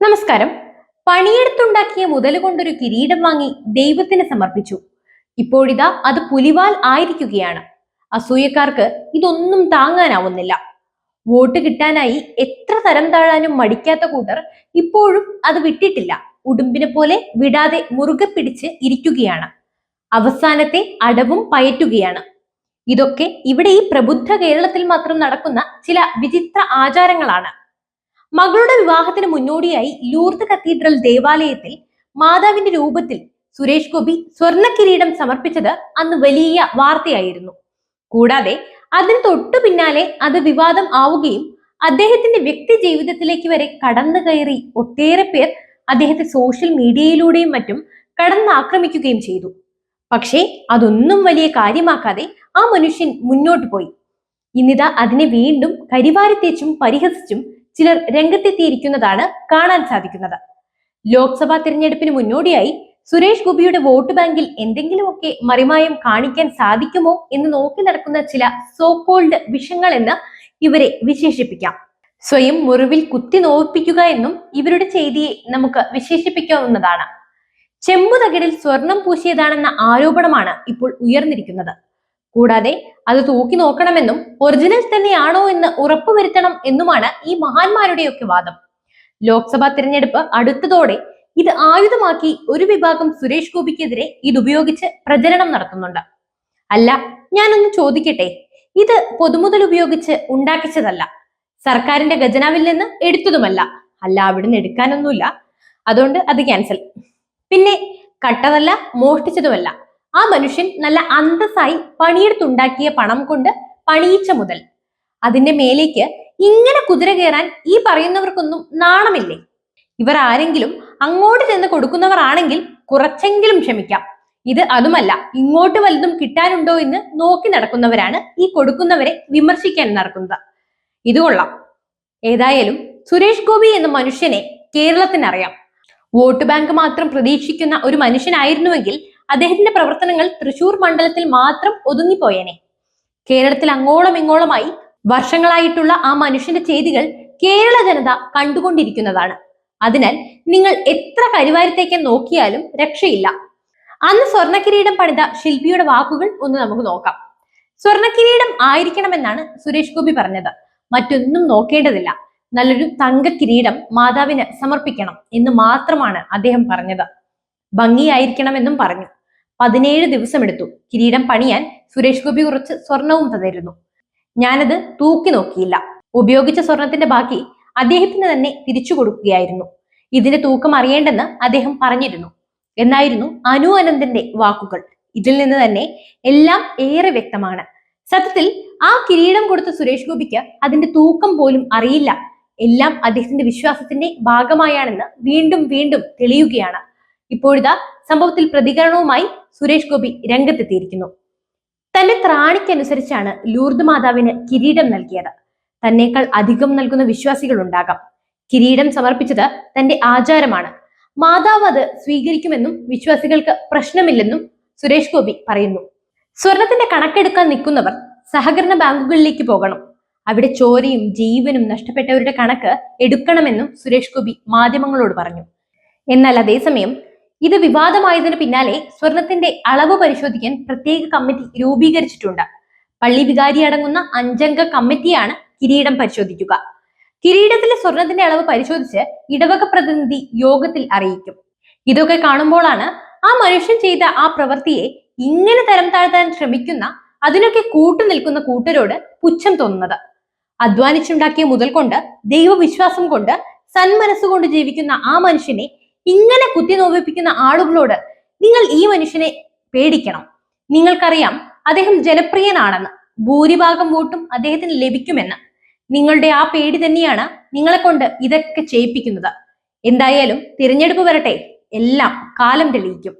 നമസ്കാരം. പണിയെടുത്തുണ്ടാക്കിയ മുതൽ കൊണ്ടൊരു കിരീടം വാങ്ങി ദൈവത്തിന് സമർപ്പിച്ചു. ഇപ്പോഴിതാ അത് പുലിവാൽ ആയിരിക്കുകയാണ്. അസൂയക്കാർക്ക് ഇതൊന്നും താങ്ങാനാവുന്നില്ല. വോട്ട് കിട്ടാനായി എത്ര തരം താഴാനും മടിക്കാത്ത കൂട്ടർ ഇപ്പോഴും അത് വിട്ടിട്ടില്ല. ഉടുമ്പിനെ പോലെ വിടാതെ മുറുകെ പിടിച്ച് ഇരിക്കുകയാണ്. അവസാനത്തെ അടവും പയറ്റുകയാണ്. ഇതൊക്കെ ഇവിടെ ഈ പ്രബുദ്ധ കേരളത്തിൽ മാത്രം നടക്കുന്ന ചില വിചിത്ര ആചാരങ്ങളാണ്. മകളുടെ വിവാഹത്തിന് മുന്നോടിയായി ലൂർദ് കത്തീഡ്രൽ ദേവാലയത്തിൽ മാതാവിന്റെ രൂപത്തിൽ സുരേഷ് ഗോപി സ്വർണ കിരീടം സമർപ്പിച്ചത് അന്ന് വലിയ വാർത്തയായിരുന്നു. കൂടാതെ അതിന് തൊട്ടു പിന്നാലെ അത് വിവാദം ആവുകയും അദ്ദേഹത്തിന്റെ വ്യക്തി ജീവിതത്തിലേക്ക് വരെ കടന്നു കയറി ഒട്ടേറെ പേർ അദ്ദേഹത്തെ സോഷ്യൽ മീഡിയയിലൂടെയും മറ്റും കടന്നാക്രമിക്കുകയും ചെയ്തു. പക്ഷേ അതൊന്നും വലിയ കാര്യമാക്കാതെ ആ മനുഷ്യൻ മുന്നോട്ട് പോയി. ഇന്നിതാ അതിനെ വീണ്ടും കരിവാരിത്തേച്ചും പരിഹസിച്ചും ചിലർ രംഗത്തെത്തിയിരിക്കുന്നതാണ് കാണാൻ സാധിക്കുന്നത്. ലോക്സഭാ തിരഞ്ഞെടുപ്പിന് മുന്നോടിയായി സുരേഷ് ഗോപിയുടെ വോട്ട് ബാങ്കിൽ എന്തെങ്കിലുമൊക്കെ മറിമായം കാണിക്കാൻ സാധിക്കുമോ എന്ന് നോക്കി നടക്കുന്ന ചില സോകോൾഡ് വിഷങ്ങൾ എന്ന് ഇവരെ വിശേഷിപ്പിക്കാം. സ്വയം മുറിവിൽ കുത്തി നോവിപ്പിക്കുക എന്നും ഇവരുടെ ചെയ്തിയെ നമുക്ക് വിശേഷിപ്പിക്കാവുന്നതാണ്. ചെമ്പുതകിടിൽ സ്വർണം പൂശിയതാണെന്ന ആരോപണമാണ് ഇപ്പോൾ ഉയർന്നിരിക്കുന്നത്. കൂടാതെ അത് തൂക്കി നോക്കണമെന്നും ഒറിജിനൽ തന്നെയാണോ എന്ന് ഉറപ്പുവരുത്തണം എന്നുമാണ് ഈ മഹാന്മാരുടെയൊക്കെ വാദം. ലോക്സഭാ തിരഞ്ഞെടുപ്പ് അടുത്തതോടെ ഇത് ആയുധമാക്കി ഒരു വിഭാഗം സുരേഷ് ഗോപിക്കെതിരെ ഇത് ഉപയോഗിച്ച് പ്രചരണം നടത്തുന്നുണ്ട്. അല്ല ഞാനൊന്ന് ചോദിക്കട്ടെ ഇത് പൊതുമുതൽ ഉപയോഗിച്ച് ഉണ്ടാക്കിച്ചതല്ല. സർക്കാരിന്റെ ഖജനാവിൽ നിന്ന് എടുത്തതുമല്ല. അല്ല അവിടുന്ന് എടുക്കാനൊന്നുമില്ല. അതുകൊണ്ട് അത് ക്യാൻസൽ പിന്നെ കട്ടതല്ല മോഷ്ടിച്ചതുമല്ല. ആ മനുഷ്യൻ നല്ല അന്തസ്സായി പണിയെടുത്തുണ്ടാക്കിയ പണം കൊണ്ട് പണിയിച്ച മുതൽ. അതിന്റെ മേലേക്ക് ഇങ്ങനെ കുതിര കയറാൻ ഈ പറയുന്നവർക്കൊന്നും നാണമില്ലേ? ഇവർ ആരെങ്കിലും അങ്ങോട്ട് ചെന്ന് കൊടുക്കുന്നവർ ആണെങ്കിൽ കുറച്ചെങ്കിലും ക്ഷമിക്കാം. ഇത് അതുമല്ല ഇങ്ങോട്ട് വലുതും കിട്ടാനുണ്ടോ എന്ന് നോക്കി നടക്കുന്നവരാണ് ഈ കൊടുക്കുന്നവരെ വിമർശിക്കാൻ നടക്കുന്നത്. ഇത് കൊള്ളാം. ഏതായാലും സുരേഷ് ഗോപി എന്ന മനുഷ്യനെ കേരളത്തിനറിയാം. വോട്ട് ബാങ്ക് മാത്രം പ്രതീക്ഷിക്കുന്ന ഒരു മനുഷ്യനായിരുന്നുവെങ്കിൽ അദ്ദേഹത്തിന്റെ പ്രവർത്തനങ്ങൾ തൃശൂർ മണ്ഡലത്തിൽ മാത്രം ഒതുങ്ങിപ്പോയേനെ. കേരളത്തിൽ അങ്ങോളം ഇങ്ങോളമായി വർഷങ്ങളായിട്ടുള്ള ആ മനുഷ്യന്റെ ചെയ്തികൾ കേരള ജനത കണ്ടുകൊണ്ടിരിക്കുന്നതാണ്. അതിനാൽ നിങ്ങൾ എത്ര കരിവാരത്തേക്ക് നോക്കിയാലും രക്ഷയില്ല. അന്ന് സ്വർണക്കിരീടം പണിത ശില്പിയുടെ വാക്കുകൾ ഒന്ന് നമുക്ക് നോക്കാം. സ്വർണക്കിരീടം ആയിരിക്കണമെന്നാണ് സുരേഷ് ഗോപി പറഞ്ഞത്. മറ്റൊന്നും നോക്കേണ്ടതില്ല. നല്ലൊരു തങ്ക കിരീടം മാതാവിന് സമർപ്പിക്കണം എന്ന് മാത്രമാണ് അദ്ദേഹം പറഞ്ഞത്. ഭംഗിയായിരിക്കണമെന്നും പറഞ്ഞു. പതിനേഴ് ദിവസമെടുത്തു. കിരീടം പണിയാൻ സുരേഷ് ഗോപി കുറച്ച് സ്വർണവും തന്നിരുന്നു. ഞാനത് തൂക്കി നോക്കിയില്ല. ഉപയോഗിച്ച സ്വർണത്തിന്റെ ബാക്കി അദ്ദേഹത്തിന് തന്നെ തിരിച്ചു കൊടുക്കുകയായിരുന്നു. ഇതിന്റെ തൂക്കം അറിയേണ്ടെന്ന് അദ്ദേഹം പറഞ്ഞിരുന്നു. എന്നായിരുന്നു അനു അനന്തന്റെ വാക്കുകൾ. ഇതിൽ നിന്ന് തന്നെ എല്ലാം ഏറെ വ്യക്തമാണ്. സത്യത്തിൽ ആ കിരീടം കൊടുത്ത സുരേഷ് ഗോപിക്ക് അതിന്റെ തൂക്കം പോലും അറിയില്ല. എല്ലാം അദ്ദേഹത്തിന്റെ വിശ്വാസത്തിന്റെ ഭാഗമായാണെന്ന് വീണ്ടും വീണ്ടും തെളിയുകയാണ്. ഇപ്പോഴിതാ സംഭവത്തിൽ പ്രതികരണവുമായി സുരേഷ് ഗോപി രംഗത്തെത്തിയിരിക്കുന്നു. തന്റെ ത്രാണിക്കനുസരിച്ചാണ് ലൂർദ് മാതാവിന് കിരീടം നൽകിയത്. തന്നേക്കാൾ അധികം നൽകുന്ന വിശ്വാസികൾ ഉണ്ടാകാം കിരീടം സമർപ്പിച്ചത് തന്റെ ആചാരമാണ്. മാതാവ് അത് സ്വീകരിക്കുമെന്നും വിശ്വാസികൾക്ക് പ്രശ്നമില്ലെന്നും സുരേഷ് ഗോപി പറയുന്നു. സ്വർണത്തിന്റെ കണക്കെടുക്കാൻ നിൽക്കുന്നവർ സഹകരണ ബാങ്കുകളിലേക്ക് പോകണം. അവിടെ ചോരയും ജീവനും നഷ്ടപ്പെട്ടവരുടെ കണക്ക് എടുക്കണമെന്നും സുരേഷ് ഗോപി മാധ്യമങ്ങളോട് പറഞ്ഞു. എന്നാൽ അതേസമയം ഇത് വിവാദമായതിനു പിന്നാലെ സ്വർണത്തിന്റെ അളവ് പരിശോധിക്കാൻ പ്രത്യേക കമ്മിറ്റി രൂപീകരിച്ചിട്ടുണ്ട്. പള്ളി വികാരി അടങ്ങുന്ന അഞ്ചംഗ കമ്മിറ്റിയാണ് കിരീടം പരിശോധിക്കുക. കിരീടത്തിലെ സ്വർണത്തിന്റെ അളവ് പരിശോധിച്ച് ഇടവക പ്രതിനിധി യോഗത്തിൽ അറിയിക്കും. ഇതൊക്കെ കാണുമ്പോഴാണ് ആ മനുഷ്യൻ ചെയ്ത ആ പ്രവൃത്തിയെ ഇങ്ങനെ തരം താഴ്ത്താൻ ശ്രമിക്കുന്ന അതിനൊക്കെ കൂട്ടു നിൽക്കുന്ന കൂട്ടരോട് പുച്ഛം തോന്നുന്നത്. അധ്വാനിച്ചുണ്ടാക്കിയ മുതൽ കൊണ്ട് ദൈവവിശ്വാസം കൊണ്ട് സന്മനസ്സുകൊണ്ട് ജീവിക്കുന്ന ആ മനുഷ്യനെ ഇങ്ങനെ കുത്തി നോവിപ്പിക്കുന്ന ആളുകളോട് നിങ്ങൾ ഈ മനുഷ്യനെ പേടിക്കണം. നിങ്ങൾക്കറിയാം അദ്ദേഹം ജനപ്രിയനാണെന്ന്. ഭൂരിഭാഗം വോട്ടും അദ്ദേഹത്തിന് ലഭിക്കുമെന്ന്. നിങ്ങളുടെ ആ പേടി തന്നെയാണ് നിങ്ങളെ കൊണ്ട് ഇതൊക്കെ ചെയ്യിപ്പിക്കുന്നത്. എന്തായാലും തിരഞ്ഞെടുപ്പ് വരട്ടെ. എല്ലാം കാലം തെളിയിക്കും.